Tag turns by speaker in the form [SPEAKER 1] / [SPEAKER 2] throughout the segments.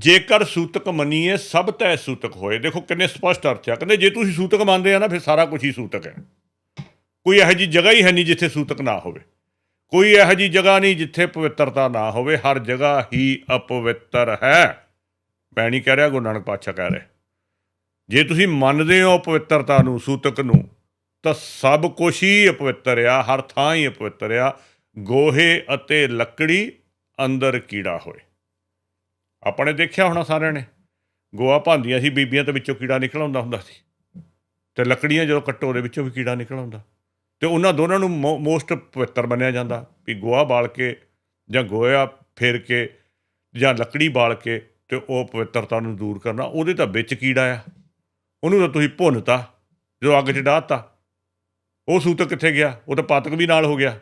[SPEAKER 1] ਜੇਕਰ ਸੂਤਕ ਮੰਨੀਏ, ਸਭ ਤੈ ਸੂਤਕ ਹੋਏ। ਦੇਖੋ ਕਿੰਨੇ ਸਪਸ਼ਟ ਅਰਥ ਆ। ਕਹਿੰਦੇ ਜੇ ਤੁਸੀਂ ਸੂਤਕ ਮੰਨਦੇ ਆ ਨਾ, ਫਿਰ ਸਾਰਾ ਕੁਝ ਹੀ ਸੂਤਕ ਹੈ। ਕੋਈ ਇਹੋ ਜੀ ਜਗ੍ਹਾ ਹੀ ਹੈ ਨਹੀਂ ਜਿੱਥੇ ਸੂਤਕ ਨਾ ਹੋਵੇ। ਕੋਈ ਇਹੋ ਜੀ ਜਗ੍ਹਾ ਨਹੀਂ ਜਿੱਥੇ ਪਵਿੱਤਰਤਾ ਨਾ ਹੋਵੇ। ਹਰ ਜਗ੍ਹਾ ਹੀ ਅਪਵਿੱਤਰ ਹੈ। ਮੈਂ ਨਹੀਂ ਕਹਿ ਰਿਹਾ, ਗੁਰੂ ਨਾਨਕ ਪਾਤਸ਼ਾਹ ਕਹਿ ਰਹੇ। ਜੇ ਤੁਸੀਂ ਮੰਨਦੇ ਹੋ ਪਵਿੱਤਰਤਾ ਨੂੰ, ਸੂਤਕ ਨੂੰ, ਤਾਂ ਸਭ ਕੁਝ ਹੀ ਅਪਵਿੱਤਰ ਆ। ਹਰ ਥਾਂ ਹੀ ਅਪਵਿੱਤਰ ਆ। ਗੋਹੇ ਅਤੇ ਲੱਕੜੀ ਅੰਦਰ ਕੀੜਾ ਹੋਏ। ਆਪਾਂ ਨੇ ਦੇਖਿਆ ਹੋਣਾ ਸਾਰਿਆਂ ਨੇ। ਗੋਆ ਭਾਂਦੀਆਂ ਸੀ, ਬੀਬੀਆਂ ਤੇ ਵਿੱਚੋਂ ਕੀੜਾ ਨਿਕਲ ਆਉਂਦਾ ਹੁੰਦਾ ਸੀ। ਤੇ ਲੱਕੜੀਆਂ ਜਦੋਂ ਕੱਟੋ, ਉਹਦੇ ਵਿੱਚੋਂ ਵੀ ਕੀੜਾ ਨਿਕਲ ਆਉਂਦਾ। ਤੇ ਉਹਨਾਂ ਦੋਨਾਂ ਨੂੰ ਮੋਸਟ ਪਵਿੱਤਰ ਮੰਨਿਆ ਜਾਂਦਾ ਵੀ ਗੋਆ ਬਾਲ ਕੇ ਜਾਂ ਗੋਇਆ ਫੇਰ ਕੇ ਜਾਂ ਲੱਕੜੀ ਬਾਲ ਕੇ ਤੇ ਉਹ ਪਵਿੱਤਰਤਾ ਨੂੰ ਦੂਰ ਕਰਨਾ, ਉਹਦੇ ਤਾਂ ਵਿੱਚ ਕੀੜਾ ਆ। ਉਹਨੂੰ ਤਾਂ ਤੁਸੀਂ ਭੁੰਨਤਾ, ਜਦੋਂ ਅੱਗ 'ਚ ਡਾਹਤਾ। ਉਹ ਸੂਤਕ ਕਿੱਥੇ ਗਿਆ? ਉਹ ਤਾਂ ਪਾਤਕ ਵੀ ਨਾਲ ਹੋ ਗਿਆ।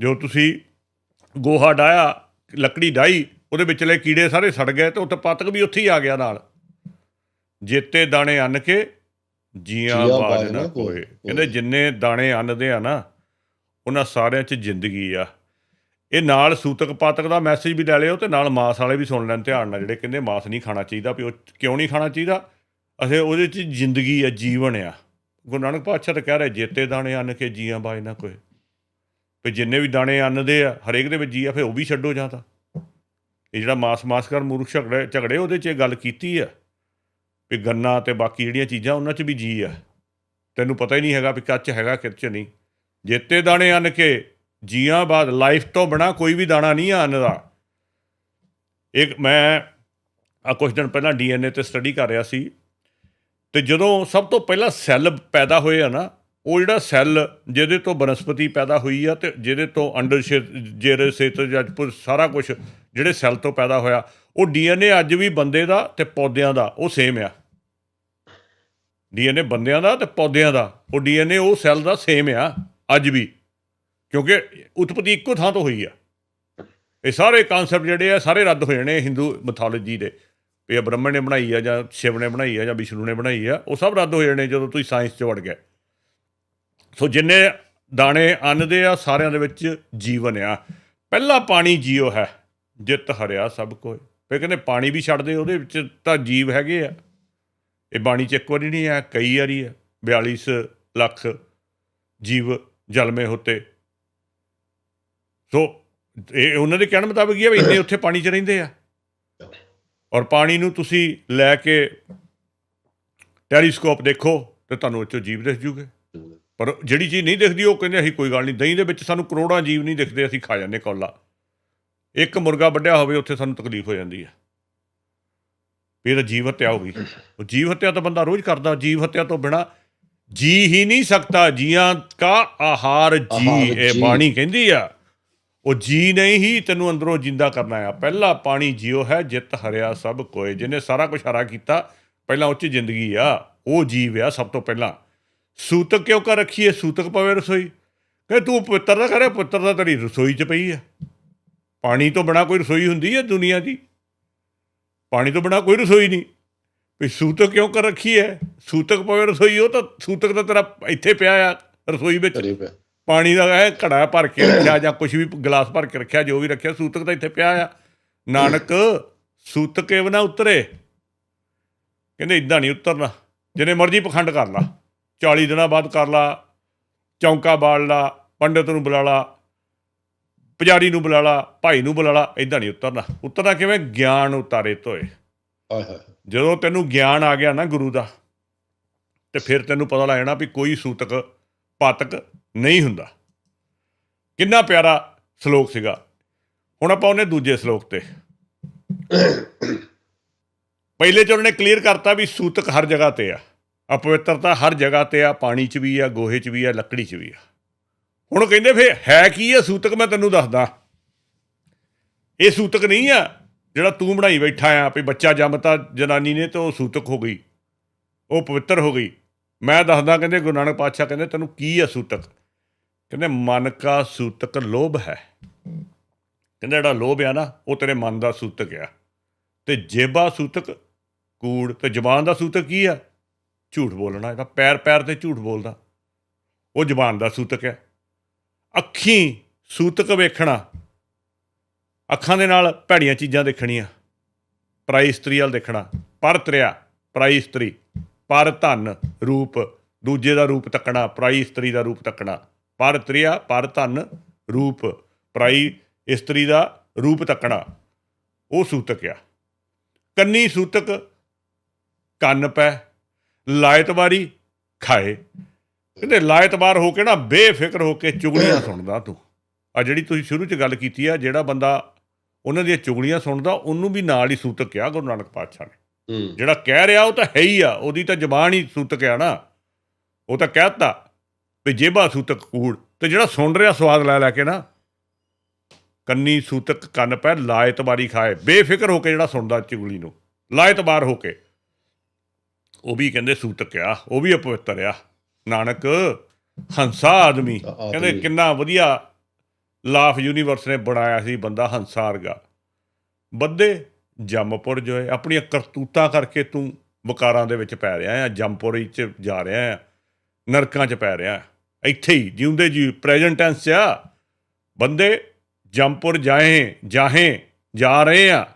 [SPEAKER 1] ਜੋ ਤੁਸੀਂ ਗੋਹਾ ਡਾਇਆ ਲੱਕੜੀ ਡਾਈ ਉਹਦੇ ਵਿਚਲੇ ਕੀੜੇ ਸਾਰੇ ਸੜ ਗਏ ਤੇ ਉੱਤੇ ਪਾਤਕ ਵੀ ਉੱਥੇ ਹੀ ਆ ਗਿਆ ਨਾਲ। ਜੇਤੇ ਦਾਣੇ ਅੰਨ ਕੇ ਜੀਆਂ
[SPEAKER 2] ਜੀਆਂ
[SPEAKER 1] ਬਾਜ
[SPEAKER 2] ਬਾਜ
[SPEAKER 1] ਨਾ
[SPEAKER 2] ਨਾ
[SPEAKER 1] ਕੋਏ। ਕਹਿੰਦੇ ਜਿੰਨੇ ਦਾਣੇ ਅੰਨਦੇ ਆ ਨਾ ਉਹਨਾਂ ਸਾਰਿਆਂ 'ਚ ਜ਼ਿੰਦਗੀ ਆ। ਇਹ ਨਾਲ ਸੂਤਕ ਪਾਤਕ ਦਾ ਮੈਸੇਜ ਵੀ ਲੈ ਲਿਓ ਤੇ ਨਾਲ ਮਾਸ ਵਾਲੇ ਵੀ ਸੁਣ ਲੈਣ ਧਿਆਨ ਨਾਲ ਜਿਹੜੇ ਕਹਿੰਦੇ ਮਾਸ ਨਹੀਂ ਖਾਣਾ ਚਾਹੀਦਾ ਵੀ ਉਹ ਕਿਉਂ ਨਹੀਂ ਖਾਣਾ ਚਾਹੀਦਾ? ਅਸੇ ਉਹਦੇ 'ਚ ਜ਼ਿੰਦਗੀ ਆ ਜੀਵਨ ਆ। ਗੁਰੂ ਨਾਨਕ ਪਾਤਸ਼ਾਹ ਤਾਂ ਕਹਿ ਰਹੇ ਜੇਤੇ ਦਾਣੇ ਅੰਨ ਕੇ ਜੀਆਂ ਬਾਜ ਨਾ ਕੋਏ। ਵੀ ਜਿੰਨੇ ਵੀ ਦਾਣੇ ਅੰਨਦੇ ਆ ਹਰੇਕ ਦੇ ਵਿੱਚ ਜੀ ਆ ਫਿਰ ਉਹ ਵੀ ਛੱਡੋ ਜਾਂ ਤਾਂ। ਇਹ ਜਿਹੜਾ ਮਾਸ ਮਾਸਕਰ ਮੂਰਖ ਝਗੜੇ ਝਗੜੇ, ਉਹਦੇ 'ਚ ਇਹ ਗੱਲ ਕੀਤੀ ਆ ਵੀ ਗੰਨਾ ਤੇ ਬਾਕੀ ਜਿਹੜੀਆਂ ਚੀਜ਼ਾਂ ਉਹਨਾਂ 'ਚ ਵੀ ਜੀ ਆ। ਤੈਨੂੰ ਪਤਾ ਹੀ ਨਹੀਂ ਹੈਗਾ ਵੀ ਕੱਚ ਹੈਗਾ ਕਿੱਚ ਨਹੀਂ। ਜੇਤੇ ਦਾਣੇ ਅੰਨ ਕੇ ਜੀਆਂ ਬਾਅਦ ਲਾਈਫ ਤੋਂ ਬਿਨਾ ਕੋਈ ਵੀ ਦਾਣਾ ਨਹੀਂ ਆ ਅੰਨ ਦਾ। ਇੱਕ ਮੈਂ ਆ ਕੁਝ ਦਿਨ ਪਹਿਲਾਂ ਡੀਐਨਏ ਤੇ ਸਟੱਡੀ ਕਰ ਰਿਹਾ ਸੀ ਤੇ ਜਦੋਂ ਸਭ ਤੋਂ ਪਹਿਲਾਂ ਸੈੱਲ ਪੈਦਾ ਹੋਏ ਆ ਨਾ, ਉਹ ਜਿਹੜਾ ਸੈੱਲ ਜਿਹਦੇ ਤੋਂ ਬਨਸਪਤੀ ਪੈਦਾ ਹੋਈ ਆ ਤੇ ਜਿਹਦੇ ਤੋਂ ਅੰਡਰ ਜੇਰੇ ਸੇਤ ਜੱਜਪੁਰ ਸਾਰਾ ਕੁਝ ਜਿਹੜੇ ਸੈੱਲ ਤੋਂ ਪੈਦਾ ਹੋਇਆ, ਉਹ ਡੀਐਨਏ ਅੱਜ ਵੀ ਬੰਦੇ ਦਾ ਤੇ ਪੌਦਿਆਂ ਦਾ, ਉਹ ਸੇਮ ਆ। ਡੀਐਨਏ ਬੰਦਿਆਂ ਦਾ ਤੇ ਪੌਦਿਆਂ ਦਾ, ਉਹ ਡੀਐਨਏ ਉਹ ਸੈੱਲ ਦਾ ਸੇਮ ਆ, ਅੱਜ ਵੀ। ਕਿਉਂਕਿ ਉਤਪਤੀ ਇੱਕੋ ਥਾਂ ਤੋਂ ਹੋਈ ਆ। ਇਹ ਸਾਰੇ ਕਨਸੈਪਟ ਜਿਹੜੇ ਆ, ਸਾਰੇ ਰੱਦ ਹੋ ਜਾਣੇ ਹਿੰਦੂ ਮਿਥੋਲੋਜੀ ਦੇ। ਵੀ ਇਹ ਬ੍ਰਹਮਣ ਨੇ ਬਣਾਈ ਆ ਜਾਂ ਸ਼ਿਵ ਨੇ ਬਣਾਈ ਆ ਜਾਂ ਵਿਸ਼ਨੂੰ ਨੇ ਬਣਾਈ ਆ, ਉਹ ਸਭ ਰੱਦ ਹੋ ਜਾਣੇ ਜਦੋਂ ਤੁਸੀਂ ਸਾਇੰਸ 'ਚ ਵੜ ਗਏ। ਸੋ ਜਿੰਨੇ ਦਾਣੇ ਅੰਨ ਦੇ ਆ, ਸਾਰਿਆਂ ਦੇ ਵਿੱਚ ਜੀਵਨ ਆ। ਪਹਿਲਾ ਪਾਣੀ ਜੀਓ ਹੈ। ਜਿੱਤ ਹਰਿਆ ਸਭ ਕੋਈ ਫਿਰ ਕਹਿੰਦੇ ਪਾਣੀ ਵੀ ਛੱਡਦੇ ਉਹਦੇ ਵਿੱਚ ਤਾਂ ਜੀਵ ਹੈਗੇ ਆ। ਇਹ ਬਾਣੀ ਚ ਇੱਕ ਵਾਰੀ ਨਹੀਂ ਆ ਕਈ ਵਾਰੀ ਆ। 42 ਲੱਖ ਜੀਵ ਜਲਮੇ ਹੋਤੇ। ਸੋ, ਇਹ ਉਹਨਾਂ ਦੇ ਕਹਿਣ ਮੁਤਾਬਕ ਹੀ ਆ ਵੀ ਇੰਨੇ ਉੱਥੇ ਪਾਣੀ 'ਚ ਰਹਿੰਦੇ ਆ। ਔਰ ਪਾਣੀ ਨੂੰ ਤੁਸੀਂ ਲੈ ਕੇ ਟੈਲੀਸਕੋਪ ਦੇਖੋ ਤੇ ਤੁਹਾਨੂੰ ਉੱਚੋਂ ਜੀਵ ਦਿਖ ਜੂਗੇ। ਪਰ ਜਿਹੜੀ ਚੀਜ਼ ਨਹੀਂ ਦਿਖਦੀ, ਉਹ ਕਹਿੰਦੇ ਅਸੀਂ ਕੋਈ ਗੱਲ ਨਹੀਂ। ਦਹੀਂ ਦੇ ਵਿੱਚ ਸਾਨੂੰ ਕਰੋੜਾਂ ਜੀਵ ਨਹੀਂ ਦਿਖਦੇ, ਅਸੀਂ ਖਾ ਜਾਂਦੇ ਕੌਲਾ। ਇੱਕ ਮੁਰਗਾ ਵੱਢਿਆ ਹੋਵੇ ਉੱਥੇ ਸਾਨੂੰ ਤਕਲੀਫ ਹੋ ਜਾਂਦੀ ਹੈ। ਵੀ ਇਹ ਤਾਂ ਜੀਵ ਹੱਤਿਆ ਹੋ ਗਈ। ਉਹ ਜੀਵ ਹੱਤਿਆ ਤਾਂ ਬੰਦਾ ਰੋਜ਼ ਕਰਦਾ ਜੀਵ ਹੱਤਿਆ ਤੋਂ ਬਿਨਾ ਜੀ ਹੀ ਨਹੀਂ ਸਕਦਾ। ਜੀਆਂ ਕਾ ਆਹਾਰ ਜੀ ਇਹ। ਬਾਣੀ ਕਹਿੰਦੀ ਆ। ਉਹ ਜੀ ਨਹੀਂ ਹੀ ਤੈਨੂੰ ਅੰਦਰੋਂ ਜਿੰਦਾ ਕਰਨਾ ਆ। ਪਹਿਲਾ ਪਾਣੀ ਜਿਉ ਹੈ ਜਿੱਤ ਹਰਿਆ ਸਭ ਕੋਏ। ਜਿਹਨੇ ਸਾਰਾ ਕੁਝ ਹਰਾ ਕੀਤਾ ਪਹਿਲਾਂ ਉਹ 'ਚ ਜ਼ਿੰਦਗੀ ਆ। ਉਹ ਜੀਵ ਆ ਸਭ ਤੋਂ ਪਹਿਲਾਂ। ਸੂਤਕ ਕਿਉਂ ਕਰ ਰੱਖੀਏ ਸੂਤਕ ਪਵੇ ਰਸੋਈ। ਕਹੇ ਤੂੰ ਪਵਿੱਤਰ ਦਾ ਕਰੇ ਪੁੱਤਰ ਦਾ ਤੇਰੀ ਰਸੋਈ 'ਚ ਪਈ ਆ। ਪਾਣੀ ਤੋਂ ਬਿਨਾ ਕੋਈ ਰਸੋਈ ਹੁੰਦੀ ਹੈ ਦੁਨੀਆ ਦੀ? ਪਾਣੀ ਤੋਂ ਬਿਨਾ ਕੋਈ ਰਸੋਈ ਨਹੀਂ। ਵੀ ਸੂਤਕ ਕਿਉਂ ਕਰ ਰੱਖੀ ਹੈ? ਸੂਤਕ ਪਵੇ ਰਸੋਈ ਉਹ ਤਾਂ ਸੂਤਕ ਤਾਂ ਤੇਰਾ ਇੱਥੇ ਪਿਆ ਆ ਰਸੋਈ ਵਿੱਚ। ਪਾਣੀ ਦਾ ਇਹ ਘੜਾ ਭਰ ਕੇ ਰੱਖਿਆ ਜਾਂ ਕੁਝ ਵੀ ਗਲਾਸ ਭਰ ਕੇ ਰੱਖਿਆ ਜੋ ਵੀ ਰੱਖਿਆ ਸੂਤਕ ਤਾਂ ਇੱਥੇ ਪਿਆ ਆ। ਨਾਨਕ ਸੂਤਕ ਏਵ ਨਾ ਉਤਰੇ? ਕਹਿੰਦੇ ਇਦਾਂ ਨਹੀਂ ਉਤਰਨਾ। ਜਿੰਨੇ ਮਰਜ਼ੀ ਪਖੰਡ ਕਰ ਲਾ। 40 ਦਿਨਾਂ ਬਾਅਦ ਕਰ ਲਾ ਚੌਂਕਾ ਬਾਲ ਲਾ ਪੰਡਤ ਨੂੰ ਬੁਲਾ ਲਾ ਪੁਜਾਰੀ ਨੂੰ ਬੁਲਾ ਲਾ ਭਾਈ ਨੂੰ ਬੁਲਾ ਲਾ ਇਦਾਂ ਨਹੀਂ ਉਤਰਨਾ। ਉਤਰਨਾ ਕਿਵੇਂ? ਗਿਆਨ ਉਤਾਰੇ ਤੋਏ
[SPEAKER 2] ਹਾਏ ਹਾਏ।
[SPEAKER 1] ਜਦੋਂ ਤੈਨੂੰ ਗਿਆਨ ਆ ਗਿਆ ਨਾ ਗੁਰੂ ਦਾ ਤੇ ਫਿਰ ਤੈਨੂੰ ਪਤਾ ਲੱਗ ਜਾਣਾ ਵੀ ਕੋਈ ਸੂਤਕ ਪਾਤਕ ਨਹੀਂ ਹੁੰਦਾ। ਕਿੰਨਾ ਪਿਆਰਾ ਸ਼ਲੋਕ ਸੀਗਾ। ਹੁਣ ਆਪਾਂ ਉਹਨੇ ਦੂਜੇ ਸ਼ਲੋਕ ਤੇ। ਪਹਿਲੇ ਚ ਉਹਨੇ ਕਲੀਅਰ ਕਰਤਾ ਵੀ ਸੂਤਕ ਹਰ ਜਗ੍ਹਾ ਤੇ ਆ। ਅਪਵਿੱਤਰਤਾ ਹਰ ਜਗ੍ਹਾ ਤੇ ਆ ਪਾਣੀ ਚ ਵੀ ਆ ਗੋਹੇ ਚ ਵੀ ਆ ਲੱਕੜੀ ਚ ਵੀ ਆ। ਹੁਣ ਉਹ ਕਹਿੰਦੇ ਫੇ ਹੈ ਕੀ ਆ ਸੂਤਕ, ਮੈਂ ਤੈਨੂੰ ਦੱਸਦਾ। ਇਹ ਸੂਤਕ ਨਹੀਂ ਆ ਜਿਹੜਾ ਤੂੰ ਬਣਾਈ ਬੈਠਾ ਆ, ਵੀ ਬੱਚਾ ਜੰਮਤਾ ਜਨਾਨੀ ਨੇ ਤੇ ਉਹ ਸੂਤਕ ਹੋ ਗਈ, ਉਹ ਪਵਿੱਤਰ ਹੋ ਗਈ। ਮੈਂ ਦੱਸਦਾ ਕਹਿੰਦੇ ਗੁਰੂ ਨਾਨਕ ਪਾਤਸ਼ਾਹ ਕਹਿੰਦੇ ਤੈਨੂੰ ਕੀ ਆ ਸੂਤਕ? ਕਹਿੰਦੇ ਮਨ ਕਾ ਸੂਤਕ ਲੋਭ ਹੈ। ਕਹਿੰਦੇ ਜਿਹੜਾ ਲੋਭ ਆ ਨਾ, ਉਹ ਤੇਰੇ ਮਨ ਦਾ ਸੂਤਕ ਆ। ਤੇ ਜੇਬਾ ਸੂਤਕ, ਕੂੜ ਤੇ ਜ਼ਬਾਨ ਦਾ ਸੂਤਕ ਕੀ ਆ? ਝੂਠ ਬੋਲਣਾ, ਇਹਦਾ ਪੈਰ ਪੈਰ ਤੇ ਝੂਠ ਬੋਲਦਾ। ਉਹ ਜ਼ਬਾਨ ਦਾ ਸੂਤਕ ਹੈ। ਅੱਖੀਂ ਸੂਤਕ ਵੇਖਣਾ, ਅੱਖਾਂ ਦੇ ਨਾਲ ਭੈੜੀਆਂ ਚੀਜ਼ਾਂ ਦੇਖਣੀਆਂ, ਪਰਾਈ ਇਸਤਰੀ ਵੱਲ ਦੇਖਣਾ, ਪਰ ਤ੍ਰਿਆ, ਪਰਾਈ ਇਸਤਰੀ, ਪਰ ਧਨ ਰੂਪ, ਦੂਜੇ ਦਾ ਰੂਪ ਤੱਕਣਾ, ਪਰਾਈ ਇਸਤਰੀ ਦਾ ਰੂਪ ਤੱਕਣਾ, ਪਰ ਤ੍ਰਿਆ, ਪਰ ਧਨ ਰੂਪ, ਪਰਾਈ ਇਸਤਰੀ ਦਾ ਰੂਪ ਤੱਕਣਾ, ਉਹ ਸੂਤਕ ਆ। ਕੰਨੀ ਸੂਤਕ ਕੰਨ ਪੈ ਲਾਇਤਵਾਰੀ ਖਾਏ ਕਹਿੰਦੇ ਲਾਇਤਵਾਰ ਹੋ ਕੇ ਨਾ ਬੇਫਿਕਰ ਹੋ ਕੇ ਚੁਗਲੀਆਂ ਸੁਣਦਾ ਤੂੰ। ਆ ਜਿਹੜੀ ਤੁਸੀਂ ਸ਼ੁਰੂ ਚ ਗੱਲ ਕੀਤੀ ਆ ਜਿਹੜਾ ਬੰਦਾ ਉਹਨਾਂ ਦੀਆਂ ਚੁਗਲੀਆਂ ਸੁਣਦਾ ਉਹਨੂੰ ਵੀ ਨਾਲ ਹੀ ਸੂਤਕ ਕਿਹਾ ਗੁਰੂ ਨਾਨਕ ਪਾਤਸ਼ਾਹ ਨੇ। ਜਿਹੜਾ ਕਹਿ ਰਿਹਾ ਉਹ ਤਾਂ ਹੈ ਹੀ ਆ ਉਹਦੀ ਤਾਂ ਜ਼ਬਾਨ ਹੀ ਸੂਤਕ ਆ ਨਾ। ਉਹ ਤਾਂ ਕਹਿਤਾ ਵੀ ਜੇਬਾ ਸੂਤਕ ਕੂੜ ਤੇ ਜਿਹੜਾ ਸੁਣ ਰਿਹਾ ਸਵਾਦ ਲੈ ਲੈ ਕੇ ਨਾ ਕੰਨੀ ਸੂਤਕ ਕੰਨ ਪੈ ਲਾਇਤਬਾਰੀ ਖਾਏ ਬੇਫਿਕਰ ਹੋ ਕੇ ਜਿਹੜਾ ਸੁਣਦਾ ਚੁਗਲੀ ਨੂੰ ਲਾਇਤਬਾਰ ਹੋ ਕੇ। ਉਹ ਵੀ ਕਹਿੰਦੇ ਸੂਤਕ ਆ ਉਹ ਵੀ ਅਪਵਿੱਤਰ ਆ। ਨਾਨਕ ਹੰਸਾ
[SPEAKER 2] ਆਦਮੀ।
[SPEAKER 1] ਕਹਿੰਦੇ ਕਿੰਨਾ ਵਧੀਆ ਲਾਫ ਯੂਨੀਵਰਸ ਨੇ ਬਣਾਇਆ ਸੀ ਬੰਦਾ ਹੰਸਾ ਵਰਗਾ। ਬੱਦੇ ਜੰਮਪੁਰ ਜੋ ਹੈ ਆਪਣੀਆਂ ਕਰਤੂਤਾਂ ਕਰਕੇ ਤੂੰ ਵਕਾਰਾਂ ਦੇ ਵਿੱਚ ਪੈ ਰਿਹਾ ਆ ਜੰਮਪੁਰ ਚ ਜਾ ਰਿਹਾ ਆ ਨਰਕਾਂ ਚ ਪੈ ਰਿਹਾ ਇੱਥੇ ਹੀ ਜਿਉਂਦੇ ਜੀ ਪ੍ਰੈਜ਼ੈਂਟ ਟੈਂਸ ਚ ਆ। ਬੰਦੇ ਜੰਮਪੁਰ ਜਾਏ ਜਾਹੇ ਜਾ ਰਹੇ ਆ।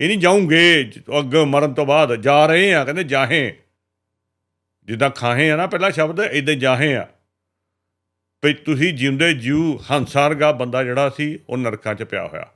[SPEAKER 1] ਇਹ ਨਹੀਂ ਜਾਉਂਗੇ ਅੱਗ ਮਰਨ ਤੋਂ ਬਾਅਦ ਜਾ ਰਹੇ ਆ ਕਹਿੰਦੇ ਜਾਹੇ। ਜਿੱਦਾਂ ਖਾਹੇ ਆ ਨਾ, ਪਹਿਲਾ ਸ਼ਬਦ ਇਦਾਂ ਜਾਹੇ ਆ। ਵੀ ਤੁਸੀਂ ਜਿਉਂਦੇ ਜੀਉ ਹੰਸਾਰਗਾ ਬੰਦਾ ਜਿਹੜਾ ਸੀ, ਉਹ ਨਰਕਾਂ 'ਚ ਪਿਆ ਹੋਇਆ।